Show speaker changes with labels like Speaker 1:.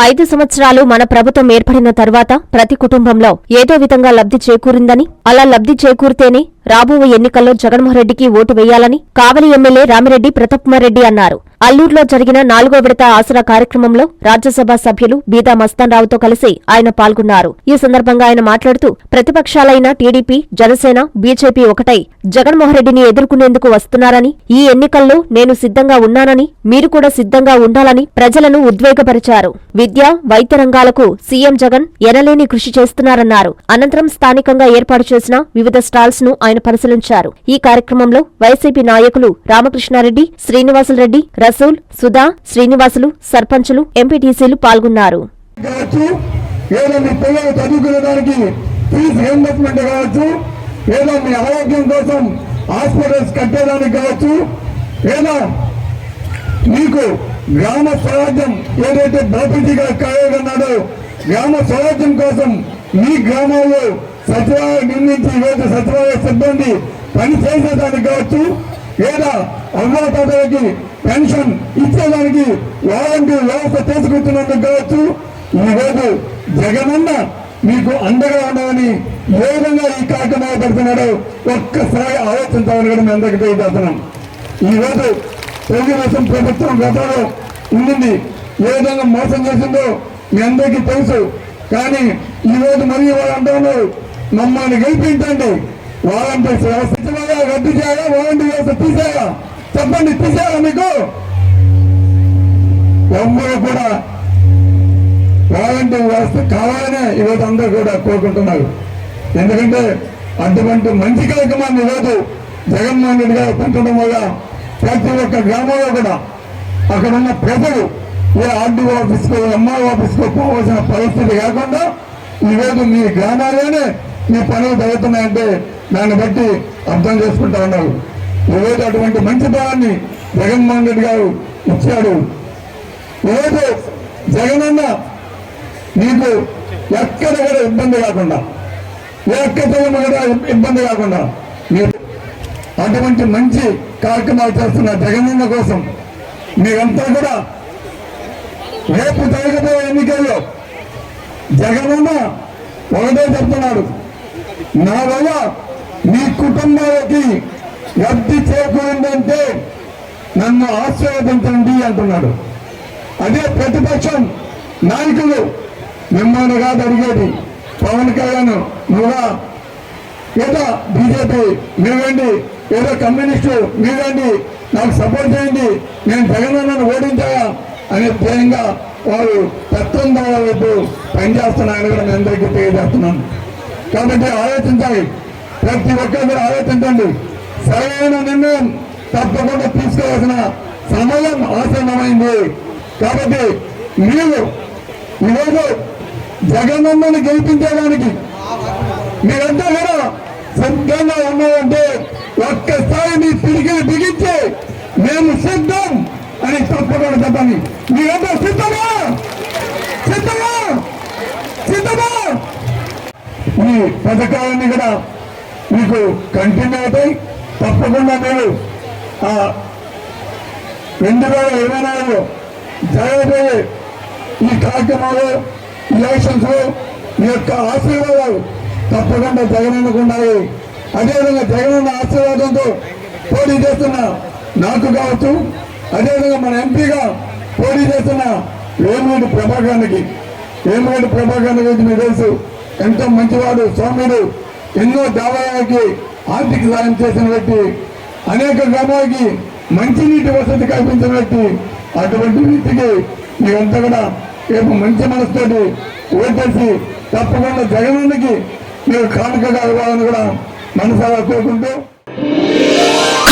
Speaker 1: ఐదు సంవత్సరాలు మన ప్రభుత్వం ఏర్పడిన తర్వాత ప్రతి కుటుంబంలో ఏదో విధంగా లబ్ధి చేకూరిందని అలా లబ్ధి చేకూరితేనే రాబోయే ఎన్నికల్లో జగన్మోహన్ రెడ్డికి ఓటు వేయాలని కావలి ఎమ్మెల్యే రామిరెడ్డి ప్రతాప్మారెడ్డి అన్నారు. అల్లూరులో జరిగిన నాలుగో విడత ఆసరా కార్యక్రమంలో రాజ్యసభ సభ్యులు బీదా మస్తాన్రావుతో కలిసి ఆయన పాల్గొన్నారు. ఈ సందర్భంగా ఆయన మాట్లాడుతూ ప్రతిపక్షాలైన టీడీపీ జనసేన బీజేపీ ఒకటై జగన్మోహన్ రెడ్డిని ఎదుర్కొనేందుకు వస్తున్నారని ఈ ఎన్నికల్లో నేను సిద్ధంగా ఉన్నానని మీరు కూడా సిద్ధంగా ఉండాలని ప్రజలను ఉద్వేగపరిచారు. విద్య వైద్య రంగాలకు సీఎం జగన్ ఎనలేని కృషి చేస్తున్నారన్నారు. అనంతరం స్థానికంగా ఏర్పాటు చేసిన వివిధ స్టాల్స్ను ఆయన పరిశీలించారు. ఈ కార్యక్రమంలో వైసీపీ నాయకులు రామకృష్ణారెడ్డి శ్రీనివాసులరెడ్డి రసూల్ సుధా శ్రీనివాసులు సర్పంచులు ఎంపీటీసీలు పాల్గొన్నారు.
Speaker 2: కావచ్చు. మీ పిల్లలు చదువుకునేదానికి ఫీజు రియంబర్స్మెంట్ కావచ్చు. ఏదో మీ ఆరోగ్యం కోసం హాస్పిటల్స్ కట్టేదానికి కావచ్చు. ఏదో మీకు గ్రామ స్వరాజ్యం ఏదైతే బాపూజీగా కాయగన్నాడో గ్రామ స్వరాజ్యం కోసం మీ గ్రామంలో సచివాలయం నిర్మించి ఈరోజు సచివాలయ సిబ్బంది పని చేసేదానికి కావచ్చు. లేదా అవ్వాతాతలకి పెన్షన్ ఇచ్చేదానికి వాలంటీర్ వ్యవస్థ తీసుకుంటున్నందుకు కావచ్చు ఈరోజు జగనన్న మీకు అండగా ఉండవని ఏ విధంగా ఈ కార్యక్రమాలు పెడుతున్నాడో ఒక్కసారి ఆలోచించాలని కూడా మేము అందరికీ తెలియజేస్తున్నాం. ఈరోజు తెలుగుదేశం ప్రభుత్వం గతంలో ఉండింది. ఏ విధంగా మోసం చేసిందో మీ అందరికీ తెలుసు. కానీ ఈరోజు మరియు వాళ్ళు అంటున్నారు మమ్మల్ని గెలిపించండి. వాలంటీర్స్ వ్యవస్థ రద్దు చేయాలా వాలంటీర్ వ్యవస్థ తీసేయాలా? చెప్పండి తీసేయాలా మీకు? ఎవరు కూడా వాలంటీర్ వ్యవస్థ కావాలనే ఈరోజు అందరూ కూడా కోరుకుంటున్నారు. ఎందుకంటే అటువంటి మంచి కార్యక్రమాన్ని ఈరోజు జగన్మోహన్ రెడ్డి గారు పంచడం వల్ల ప్రతి ఒక్క గ్రామంలో కూడా అక్కడ ఉన్న ప్రజలు ఏ ఆర్డీఓ ఆఫీస్కో ఎంఆర్ ఆఫీస్కో పోవాల్సిన పరిస్థితి కాకుండా ఈరోజు మీ గ్రామాల్లోనే మీ పనులు జరుగుతున్నాయంటే దాన్ని బట్టి అర్థం చేసుకుంటా ఉన్నారు. ఏదైతే అటువంటి మంచి భావాన్ని జగన్మోహన్ రెడ్డి గారు ఇచ్చాడు ఈరోజు జగనన్న నీకు ఎక్కడ కూడా ఇబ్బంది కాకుండా ఎక్కడ కూడా ఇబ్బంది కాకుండా మీరు అటువంటి మంచి కార్యక్రమాలు చేస్తున్న జగనన్న కోసం మీరంతా కూడా రేపు జరగబోయే ఎన్నికల్లో జగనన్న ఒకటే చెప్తున్నాడు నా వల్ల మీ కుటుంబాలకి లబ్ధి చేకూరిందంటే నన్ను ఆశీర్వదించండి అంటున్నాడు. అదే ప్రతిపక్షం నాయకులు మిమ్మల్ని కాదు అడిగేది. పవన్ కళ్యాణ్ నువ్వా? ఏదో బీజేపీ మీరండి ఏదో కమ్యూనిస్టు మీరండి. నాకు సపోర్ట్ చేయండి. నేను జగన్ ఓడించాయా అనే ధ్యేయంగా వారు తత్వంధాల వైపు పనిచేస్తున్నారని కూడా నేను అందరికీ తెలియజేస్తున్నాను. కాబట్టి ఆలోచించాలి. ప్రతి ఒక్కరు ఆలోచించండి. సరైన నిర్ణయం తప్పకుండా తీసుకోవాల్సిన సమయం ఆసన్నమైంది. కాబట్టి మీరు ఈరోజు జగనన్నని గెలిపించడానికి మీరంతా కూడా సిద్ధంగా ఉన్నారంటే ఒక్కసారి మీ తిరిగిని బిగించి మేము సిద్ధం అని తప్పకుండా చెప్పండి. మీరంతా సిద్ధమా? సిద్ధమా? సిద్ధమా? ఈ పథకాలన్నీ కూడా మీకు కంటిన్యూ అవుతాయి. తప్పకుండా మీరు రెండు వేల ఇరవై నాలుగులో జరగబోయే ఈ కార్యక్రమాలు ఎలక్షన్స్ మీ యొక్క ఆశీర్వాదాలు తప్పకుండా జగనన్నకు ఉన్నాయి అదేవిధంగా జగనన్న ఆశీర్వాదంతో పోటీ చేస్తున్న నాకు కావచ్చు అదేవిధంగా మన ఎంపీగా పోటీ చేస్తున్న వేమిరెడ్డి ప్రభాకర్కి వేమిరెడ్డి ప్రభాకర్ గురించి మీకు తెలుసు ఎంతో మంచివాడు సౌమ్యుడు ఎన్నో దేవాలయాలకి ఆర్థిక సాయం చేసిన వ్యక్తి అనేక గ్రామాలకి మంచినీటి వసతి కల్పించిన వ్యక్తి అటువంటి వ్యక్తికి మీరంతా కూడా రేపు మంచి మనసుతోటి ఓటేసి తప్పకుండా జగనన్నకి మీరు కానుకగా ఇవ్వాలని కూడా మనసారా కోరుకుంటూ